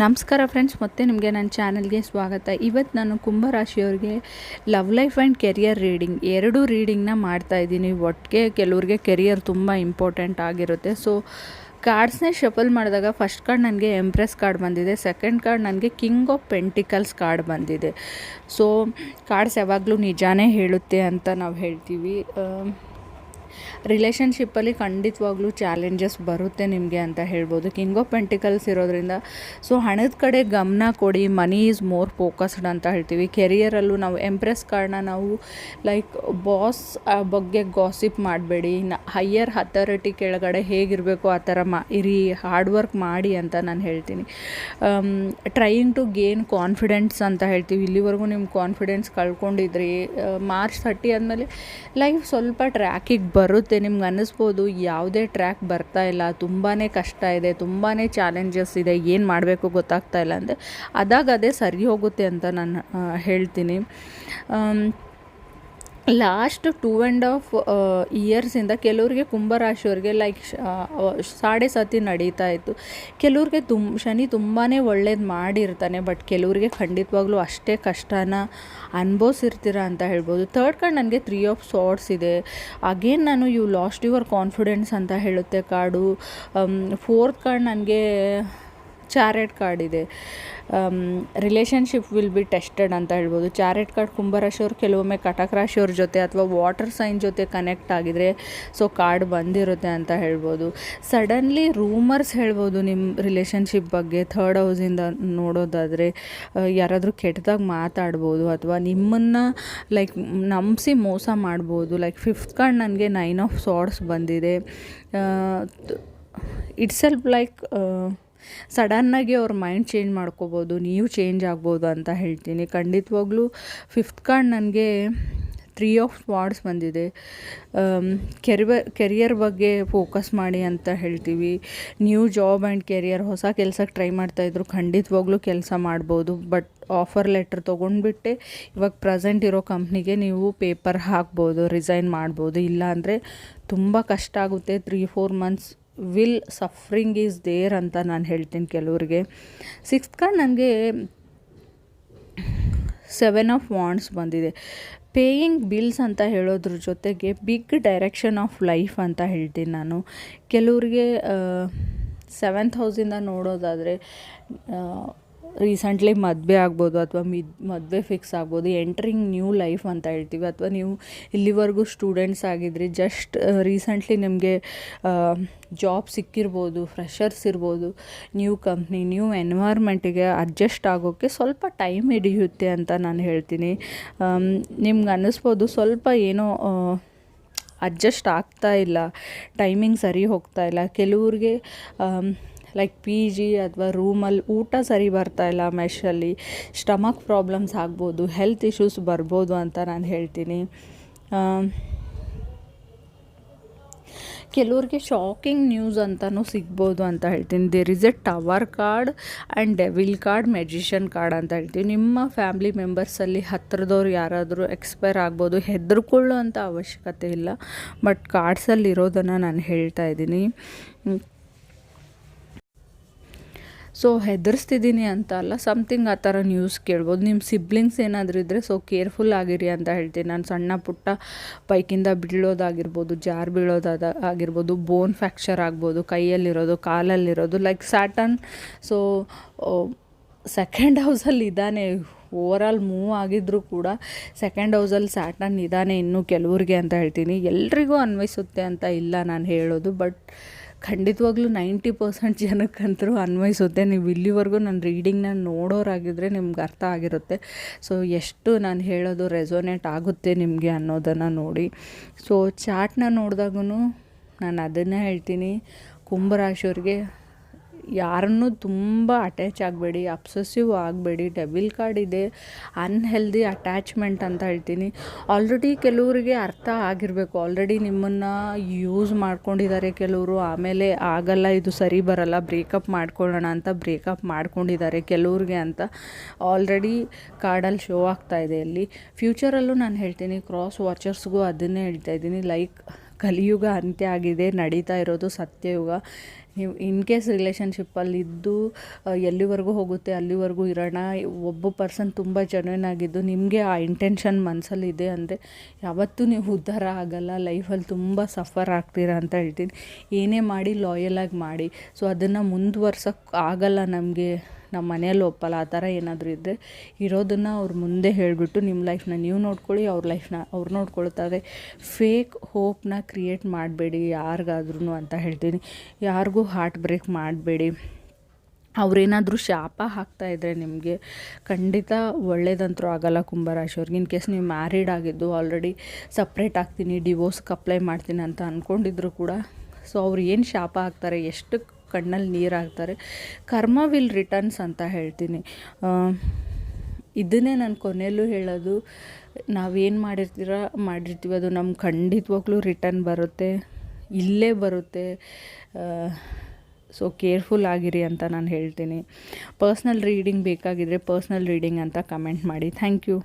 ನಮಸ್ಕಾರ ಫ್ರೆಂಡ್ಸ್ ಮತ್ತೆ ನಿಮಗೆ ನನ್ನ ಚಾನಲ್ಗೆ ಸ್ವಾಗತ. ಇವತ್ತು ನಾನು ಕುಂಭರಾಶಿಯವ್ರಿಗೆ love life and career reading ಎರಡೂ ರೀಡಿಂಗ್ನ ಮಾಡ್ತಾ ಇದ್ದೀನಿ. ಒಟ್ಟಿಗೆ ಕೆಲವ್ರಿಗೆ ಕೆರಿಯರ್ ತುಂಬ ಇಂಪಾರ್ಟೆಂಟ್ ಆಗಿರುತ್ತೆ. ಸೊ ಕಾರ್ಡ್ಸ್ನೇ ಶಫಲ್ ಮಾಡಿದಾಗ ಫಸ್ಟ್ ಕಾರ್ಡ್ ನನಗೆ ಎಂಪ್ರೆಸ್ ಕಾರ್ಡ್ ಬಂದಿದೆ. ಸೆಕೆಂಡ್ ಕಾರ್ಡ್ ನನಗೆ ಕಿಂಗ್ ಆಫ್ ಪೆಂಟಿಕಲ್ಸ್ ಕಾರ್ಡ್ ಬಂದಿದೆ. ಸೊ ಕಾರ್ಡ್ಸ್ ಯಾವಾಗಲೂ ನಿಜಾನೇ ಹೇಳುತ್ತೆ ಅಂತ ನಾವು ಹೇಳ್ತೀವಿ. ರಿಲೇಷನ್ಶಿಪ್ಪಲ್ಲಿ ಖಂಡಿತವಾಗ್ಲೂ ಚಾಲೆಂಜಸ್ ಬರುತ್ತೆ ನಿಮಗೆ ಅಂತ ಹೇಳ್ಬೋದು. ಕಿಂಗ್ ಆಫ್ ಪೆಂಟಿಕಲ್ಸ್ ಇರೋದ್ರಿಂದ ಸೊ ಹಣದ ಕಡೆ ಗಮನ ಕೊಡಿ ಮನಿ ಈಸ್ ಮೋರ್ ಫೋಕಸ್ಡ್ ಅಂತ ಹೇಳ್ತೀವಿ. ಕೆರಿಯರಲ್ಲೂ ನಾವು ಎಂಪ್ರೆಸ್ ಕಾರ್ಡ್ನ ನಾವು ಲೈಕ್ ಬಾಸ್ ಬಗ್ಗೆ ಗಾಸಿಪ್ ಮಾಡಬೇಡಿ. ಹೈಯರ್ ಅಥಾರಿಟಿ ಕೆಳಗಡೆ ಹೇಗಿರಬೇಕು ಆ ಥರ ಮಾ, ಇರಿ ಹಾರ್ಡ್ ವರ್ಕ್ ಮಾಡಿ ಅಂತ ನಾನು ಹೇಳ್ತೀನಿ. ಟ್ರೈಯಿಂಗ್ ಟು ಗೇನ್ ಕಾನ್ಫಿಡೆನ್ಸ್ ಅಂತ ಹೇಳ್ತೀವಿ. ಇಲ್ಲಿವರೆಗೂ ನಿಮ್ಮ ಕಾನ್ಫಿಡೆನ್ಸ್ ಕಳ್ಕೊಂಡಿದ್ರಿ. ಮಾರ್ಚ್ ಥರ್ಟಿ ಆದಮೇಲೆ ಲೈಫ್ ಸ್ವಲ್ಪ ಟ್ರ್ಯಾಕಿಗೆ ಬರುತ್ತೆ, ನಿಮ್ಗೆ ಅನ್ನಿಸ್ಬೋದು, ಯಾವುದೇ ಟ್ರ್ಯಾಕ್ ಬರ್ತಾ ಇಲ್ಲ ತುಂಬಾ ಕಷ್ಟ ಇದೆ ತುಂಬಾ ಚಾಲೆಂಜಸ್ ಇದೆ, ಏನು ಮಾಡಬೇಕು ಗೊತ್ತಾಗ್ತಾ ಇಲ್ಲ ಅಂದರೆ ಅದಾಗ ಅದೇ ಸರಿ ಹೋಗುತ್ತೆ ಅಂತ ನಾನು ಹೇಳ್ತೀನಿ. ಲಾಸ್ಟ್ ಟೂ ಆ್ಯಂಡ್ ಆಫ್ ಇಯರ್ಸಿಂದ ಕೆಲವ್ರಿಗೆ ಕುಂಭರಾಶಿಯವ್ರಿಗೆ ಲೈಕ್ ಸಾಡೆ ಸತಿ ನಡೀತಾ ಇತ್ತು. ಕೆಲವ್ರಿಗೆ ತುಮ್, ಶನಿ ತುಂಬಾ ಒಳ್ಳೇದು ಮಾಡಿರ್ತಾನೆ ಬಟ್ ಕೆಲವ್ರಿಗೆ ಖಂಡಿತವಾಗ್ಲೂ ಅಷ್ಟೇ ಕಷ್ಟನ ಅನುಭವಿಸಿರ್ತೀರ ಅಂತ ಹೇಳ್ಬೋದು. ಥರ್ಡ್ ಕಾರ್ಡ್ ನನಗೆ ತ್ರೀ ಆಫ್ ಸಾರ್ಟ್ಸ್ ಇದೆ. ಅಗೇನ್ ನಾನು ಯು ಲಾಸ್ಟ್ ಯುವರ್ ಕಾನ್ಫಿಡೆನ್ಸ್ ಅಂತ ಹೇಳುತ್ತೆ ಕಾರ್ಡು ಫೋರ್ತ್ ಕಾರ್ಡ್ ನನಗೆ ಚಾರೆಟ್ ಕಾರ್ಡ್ ಇದೆ. ರಿಲೇಷನ್ಶಿಪ್ ವಿಲ್ ಬಿ ಟೆಸ್ಟೆಡ್ ಅಂತ ಹೇಳ್ಬೋದು. ಚಾರೆಟ್ ಕಾರ್ಡ್ ಕುಂಭರಾಶಿಯವ್ರು ಕೆಲವೊಮ್ಮೆ ಕಟಕ ರಾಶಿಯವ್ರ ಜೊತೆ ಅಥವಾ ವಾಟರ್ ಸೈನ್ ಜೊತೆ ಕನೆಕ್ಟ್ ಆಗಿದ್ರೆ ಸೊ ಕಾರ್ಡ್ ಬಂದಿರುತ್ತೆ ಅಂತ ಹೇಳ್ಬೋದು. ಸಡನ್ಲಿ ರೂಮರ್ಸ್ ಹೇಳ್ಬೋದು ನಿಮ್ಮ ರಿಲೇಷನ್ಶಿಪ್ ಬಗ್ಗೆ ಥರ್ಡ್ ಹೌಸಿಂದ ನೋಡೋದಾದರೆ ಯಾರಾದರೂ ಕೆಟ್ಟದಾಗಿ ಮಾತಾಡ್ಬೋದು ಅಥವಾ ನಿಮ್ಮನ್ನು ಲೈಕ್ ನಂಬಿಸಿ ಮೋಸ ಮಾಡ್ಬೋದು. ಲೈಕ್ ಫಿಫ್ತ್ ಕಾರ್ಡ್ ನನಗೆ ನೈನ್ ಆಫ್ ಸಾರ್ಡ್ಸ್ ಬಂದಿದೆ. ಇಟ್ಸ್ ಎಲ್ಪ್ ಲೈಕ್ ಸಡನ್ನಾಗಿ ಅವ್ರ ಮೈಂಡ್ ಚೇಂಜ್ ಮಾಡ್ಕೋಬೋದು, ನೀವು ಚೇಂಜ್ ಆಗ್ಬೋದು ಅಂತ ಹೇಳ್ತೀನಿ. ಖಂಡಿತವಾಗ್ಲೂ ಫಿಫ್ತ್ ಕಾರ್ಡ್ ನನಗೆ ತ್ರೀ ಆಫ್ ವಾರ್ಡ್ಸ್ ಬಂದಿದೆ. ಕೆರಿವ, ಕೆರಿಯರ್ ಬಗ್ಗೆ ಫೋಕಸ್ ಮಾಡಿ ಅಂತ ಹೇಳ್ತೀವಿ. ನ್ಯೂ ಜಾಬ್ ಆ್ಯಂಡ್ ಕೆರಿಯರ್ ಹೊಸ ಕೆಲಸಕ್ಕೆ ಟ್ರೈ ಮಾಡ್ತಾಯಿದ್ರು ಖಂಡಿತವಾಗ್ಲೂ ಕೆಲಸ ಮಾಡ್ಬೋದು. ಬಟ್ ಆಫರ್ ಲೆಟ್ರ್ ತೊಗೊಂಡ್ಬಿಟ್ಟೆ, ಇವಾಗ ಪ್ರೆಸೆಂಟ್ ಇರೋ ಕಂಪ್ನಿಗೆ ನೀವು ಪೇಪರ್ ಹಾಕ್ಬೋದು, ರಿಸೈನ್ ಮಾಡ್ಬೋದು. ಇಲ್ಲಾಂದರೆ ತುಂಬ ಕಷ್ಟ ಆಗುತ್ತೆ. Three, four months will suffering is there ಅಂತ ನಾನು ಹೇಳ್ತೀನಿ ಕೆಲವ್ರಿಗೆ. ಸಿಕ್ಸ್ತ್ ಕಾರ್ಡ್ ನನಗೆ ಸೆವೆನ್ ಆಫ್ ವಾಂಡ್ಸ್ ಬಂದಿದೆ. ಪೇಯಿಂಗ್ ಬಿಲ್ಸ್ ಅಂತ ಹೇಳೋದ್ರ ಜೊತೆಗೆ ಬಿಗ್ ಡೈರೆಕ್ಷನ್ ಆಫ್ ಲೈಫ್ ಅಂತ ಹೇಳ್ತೀನಿ ನಾನು. ಕೆಲವ್ರಿಗೆ ಸೆವೆಂತ್ ಹೌಸಿಂದ ನೋಡೋದಾದರೆ ರೀಸೆಂಟ್ಲಿ ಮದುವೆ ಆಗ್ಬೋದು ಅಥವಾ ಮಿದ್, ಮದುವೆ ಫಿಕ್ಸ್ ಆಗ್ಬೋದು ಎಂಟ್ರಿಂಗ್ ನ್ಯೂ ಲೈಫ್ ಅಂತ ಹೇಳ್ತೀವಿ. ಅಥವಾ ನೀವು ಇಲ್ಲಿವರೆಗೂ ಸ್ಟೂಡೆಂಟ್ಸ್ ಆಗಿದ್ರಿ ಜಸ್ಟ್ ರೀಸೆಂಟ್ಲಿ ನಿಮಗೆ ಜಾಬ್ ಸಿಕ್ಕಿರ್ಬೋದು ಫ್ರೆಷರ್ಸ್ ಇರ್ಬೋದು ನ್ಯೂ ಕಂಪ್ನಿ ನ್ಯೂ ಎನ್ವೈರ್ಮೆಂಟಿಗೆ ಅಡ್ಜಸ್ಟ್ ಆಗೋಕ್ಕೆ ಸ್ವಲ್ಪ ಟೈಮ್ ಹಿಡಿಯುತ್ತೆ ಅಂತ ನಾನು ಹೇಳ್ತೀನಿ. ನಿಮ್ಗೆ ಅನ್ನಿಸ್ಬೋದು ಸ್ವಲ್ಪ ಏನೋ ಅಡ್ಜಸ್ಟ್ ಆಗ್ತಾ ಇಲ್ಲ ಟೈಮಿಂಗ್ ಸರಿ ಹೋಗ್ತಾ ಇಲ್ಲ. ಕೆಲವ್ರಿಗೆ ಲೈಕ್ ಪಿ ಜಿ ಅಥವಾ ರೂಮಲ್ಲಿ ಊಟ ಸರಿ ಬರ್ತಾ ಇಲ್ಲ ಮೆಷಲ್ಲಿ. ಸ್ಟಮಕ್ ಪ್ರಾಬ್ಲಮ್ಸ್ ಆಗ್ಬೋದು ಹೆಲ್ತ್ ಇಶ್ಯೂಸ್ ಬರ್ಬೋದು ಅಂತ ನಾನು ಹೇಳ್ತೀನಿ. ಕೆಲವ್ರಿಗೆ ಶಾಕಿಂಗ್ ನ್ಯೂಸ್ ಅಂತಲೂ ಸಿಗ್ಬೋದು ಅಂತ ಹೇಳ್ತೀನಿ. There is a tower card and devil card magician card ಅಂತ ಹೇಳ್ತೀವಿ ನಿಮ್ಮ ಫ್ಯಾಮ್ಲಿ ಮೆಂಬರ್ಸಲ್ಲಿ ಹತ್ತಿರದವ್ರು ಯಾರಾದರೂ ಎಕ್ಸ್ಪೈರ್ ಆಗ್ಬೋದು, ಹೆದರ್ಕೊಳ್ಳೋ ಅಂಥ ಅವಶ್ಯಕತೆ ಇಲ್ಲ. ಬಟ್ ಕಾರ್ಡ್ಸಲ್ಲಿ ಇರೋದನ್ನು ನಾನು ಹೇಳ್ತಾ ಇದ್ದೀನಿ. ಸೊ ಹೆದರ್ಸ್ತಿದ್ದೀನಿ ಅಂತ ಅಲ್ಲ ಸಮ್ಥಿಂಗ್ ಆ ಥರ ನ್ಯೂಸ್ ಕೇಳ್ಬೋದು. ನಿಮ್ಮ ಸಿಬ್ಲಿಂಗ್ಸ್ ಏನಾದರೂ ಇದ್ದರೆ ಸೊ ಕೇರ್ಫುಲ್ ಆಗಿರಿ ಅಂತ ಹೇಳ್ತೀನಿ. ನಾನು ಸಣ್ಣ ಪುಟ್ಟ ಬೈಕಿಂದ ಬೀಳೋದಾಗಿರ್ಬೋದು, ಜಾರ್ ಬೀಳೋದಾದ ಆಗಿರ್ಬೋದು ಬೋನ್ ಫ್ರ್ಯಾಕ್ಚರ್ ಆಗ್ಬೋದು, ಕೈಯಲ್ಲಿರೋದು, ಕಾಲಲ್ಲಿರೋದು ಲೈಕ್ ಸ್ಯಾಟನ್ ಸೊ ಸೆಕೆಂಡ್ ಹೌಸಲ್ಲಿ ಇದ್ದಾನೆ. ಓವರಾಲ್ ಮೂವ್ ಆಗಿದ್ದರೂ ಕೂಡ ಸೆಕೆಂಡ್ ಹೌಸಲ್ಲಿ ಸ್ಯಾಟನ್ ಇದ್ದಾನೆ ಇನ್ನೂ ಕೆಲವ್ರಿಗೆ ಅಂತ ಹೇಳ್ತೀನಿ. ಎಲ್ರಿಗೂ ಅನ್ವಯಿಸುತ್ತೆ ಅಂತ ಇಲ್ಲ ನಾನು ಹೇಳೋದು ಬಟ್ ಖಂಡಿತವಾಗ್ಲೂ ನೈಂಟಿ ಪರ್ಸೆಂಟ್ ಜನಕ್ಕಂತರೂ ಅನ್ವಯಿಸುತ್ತೆ. ನೀವು ಇಲ್ಲಿವರೆಗೂ ನನ್ನ ರೀಡಿಂಗ್ನ ನೋಡೋರಾಗಿದ್ದರೆ ನಿಮ್ಗೆ ಅರ್ಥ ಆಗಿರುತ್ತೆ. ಸೊ, ಎಷ್ಟು ನಾನು ಹೇಳೋದು ರೆಸೋನೇಟ್ ಆಗುತ್ತೆ ನಿಮಗೆ ಅನ್ನೋದನ್ನು ನೋಡಿ. ಸೊ, ಚಾಟ್ನ ನೋಡಿದಾಗೂ ನಾನು ಅದನ್ನೇ ಹೇಳ್ತೀನಿ. ಕುಂಭರಾಶಿಯವ್ರಿಗೆ ಯಾರನ್ನೂ ತುಂಬ ಅಟ್ಯಾಚ್ ಆಗಬೇಡಿ ಅಬ್ಸೆಸಿವ್ ಆಗಬೇಡಿ ಡೆಬಿಲ್ ಕಾರ್ಡ್ ಇದೆ ಅನ್ಹೆಲ್ದಿ ಅಟ್ಯಾಚ್ಮೆಂಟ್ ಅಂತ ಹೇಳ್ತೀನಿ. ಆಲ್ರೆಡಿ ಕೆಲವರಿಗೆ ಅರ್ಥ ಆಗಿರಬೇಕು. ಆಲ್ರೆಡಿ ನಿಮ್ಮನ್ನು ಯೂಸ್ ಮಾಡ್ಕೊಂಡಿದ್ದಾರೆ ಕೆಲವರು. ಆಮೇಲೆ ಆಗಲ್ಲ, ಇದು ಸರಿ ಬರಲ್ಲ ಬ್ರೇಕಪ್ ಮಾಡ್ಕೊಳ್ಳೋಣ ಅಂತ ಬ್ರೇಕಪ್ ಮಾಡ್ಕೊಂಡಿದ್ದಾರೆ ಕೆಲವ್ರಿಗೆ ಅಂತ. ಆಲ್ರೆಡಿ ಕಾರ್ಡಲ್ಲಿ ಶೋ ಆಗ್ತಾ ಇದೆ ಇಲ್ಲಿ. ಫ್ಯೂಚರಲ್ಲೂ ನಾನು ಹೇಳ್ತೀನಿ ಕ್ರಾಸ್ ವಾಚರ್ಸ್ಗೂ ಅದನ್ನೇ ಹೇಳ್ತಾ ಇದ್ದೀನಿ. ಲೈಕ್ ಕಲಿಯುಗ ಅಂತ್ಯ ಆಗಿದೆ, ನಡೀತಾ ಇರೋದು ಸತ್ಯಯುಗ. ನೀವು ಇನ್ ಕೇಸ್ ರಿಲೇಷನ್ಶಿಪ್ಪಲ್ಲಿ ಇದ್ದು ಎಲ್ಲಿವರೆಗೂ ಹೋಗುತ್ತೆ, ಅಲ್ಲಿವರೆಗೂ ಇರೋಣ, ಒಬ್ಬ ಪರ್ಸನ್ ತುಂಬ ಜೆನ್ಯೂನ್ ಆಗಿದ್ದು, ನಿಮಗೆ ಆ ಇಂಟೆನ್ಷನ್ ಮನಸ್ಸಲ್ಲಿ ಇದೆ ಅಂದರೆ ಯಾವತ್ತೂ ನೀವು ಉದ್ಧಾರ ಆಗಲ್ಲ ಲೈಫಲ್ಲಿ ತುಂಬ ಸಫರ್ ಆಗ್ತೀರಾ ಅಂತ ಹೇಳ್ತೀನಿ. ಏನೇ ಮಾಡಿ ಲಾಯಲಾಗಿ ಮಾಡಿ. ಸೊ ಅದನ್ನು ಮುಂದುವರ್ಸೋಕ್ಕೆ ಆಗಲ್ಲ ನಮಗೆ. ನಮ್ಮ ಮನೆಯಲ್ಲಿ ಒಪ್ಪಲ್ಲ, ಆ ಥರ ಏನಾದರೂ ಇದ್ದರೆ ಇರೋದನ್ನು ಅವ್ರ ಮುಂದೆ ಹೇಳಿಬಿಟ್ಟು ನಿಮ್ಮ ಲೈಫ್ನ ನೀವು ನೋಡ್ಕೊಳ್ಳಿ, ಅವ್ರ ಲೈಫ್ನ ಅವ್ರು ನೋಡ್ಕೊಳ್ತಾರೆ. ಫೇಕ್ ಹೋಪ್ನ ಕ್ರಿಯೇಟ್ ಮಾಡಬೇಡಿ ಯಾರಿಗಾದ್ರೂ ಅಂತ ಹೇಳ್ತೀನಿ. ಯಾರಿಗೂ ಹಾರ್ಟ್ ಬ್ರೇಕ್ ಮಾಡಬೇಡಿ. ಅವ್ರೇನಾದರೂ ಶಾಪ ಹಾಕ್ತಾ ಇದ್ದರೆ ನಿಮಗೆ ಖಂಡಿತ ಒಳ್ಳೇದಂತರೂ ಆಗಲ್ಲ ಕುಂಭರಾಶಿಯವ್ರಿಗೆ ಇನ್ ಕೇಸ್ ನೀವು ಮ್ಯಾರಿಡ್ ಆಗಿದ್ದು ಆಲ್ರೆಡಿ ಸಪ್ರೇಟ್ ಆಗ್ತೀನಿ ಡಿವೋರ್ಸ್ಗೆ ಅಪ್ಲೈ ಮಾಡ್ತೀನಿ ಅಂತ ಅಂದ್ಕೊಂಡಿದ್ರು ಕೂಡ ಸೊ ಅವ್ರು ಏನು ಶಾಪ ಹಾಕ್ತಾರೆ ಎಷ್ಟು ಕಣ್ಣಲ್ಲಿ ನೀರು ಹಾಕ್ತಾರೆ ಕರ್ಮ ವಿಲ್ ರಿಟರ್ನ್ಸ್ ಅಂತ ಹೇಳ್ತೀನಿ. ಇದನ್ನೇ ನಾನು ಕೊನೆಯಲ್ಲೂ ಹೇಳೋದು, ನಾವೇನು ಮಾಡಿರ್ತೀರ, ಮಾಡಿರ್ತೀವಿ. ಅದು ನಮ್ಗೆ ಖಂಡಿತವಾಗ್ಲೂ ರಿಟರ್ನ್ ಬರುತ್ತೆ. ಇಲ್ಲೇ ಬರುತ್ತೆ. ಸೊ ಕೇರ್ಫುಲ್ ಆಗಿರಿ ಅಂತ ನಾನು ಹೇಳ್ತೀನಿ. ಪರ್ಸ್ನಲ್ ರೀಡಿಂಗ್ ಬೇಕಾಗಿದ್ದರೆ ಪರ್ಸ್ನಲ್ ರೀಡಿಂಗ್ ಅಂತ ಕಮೆಂಟ್ ಮಾಡಿ. Thank you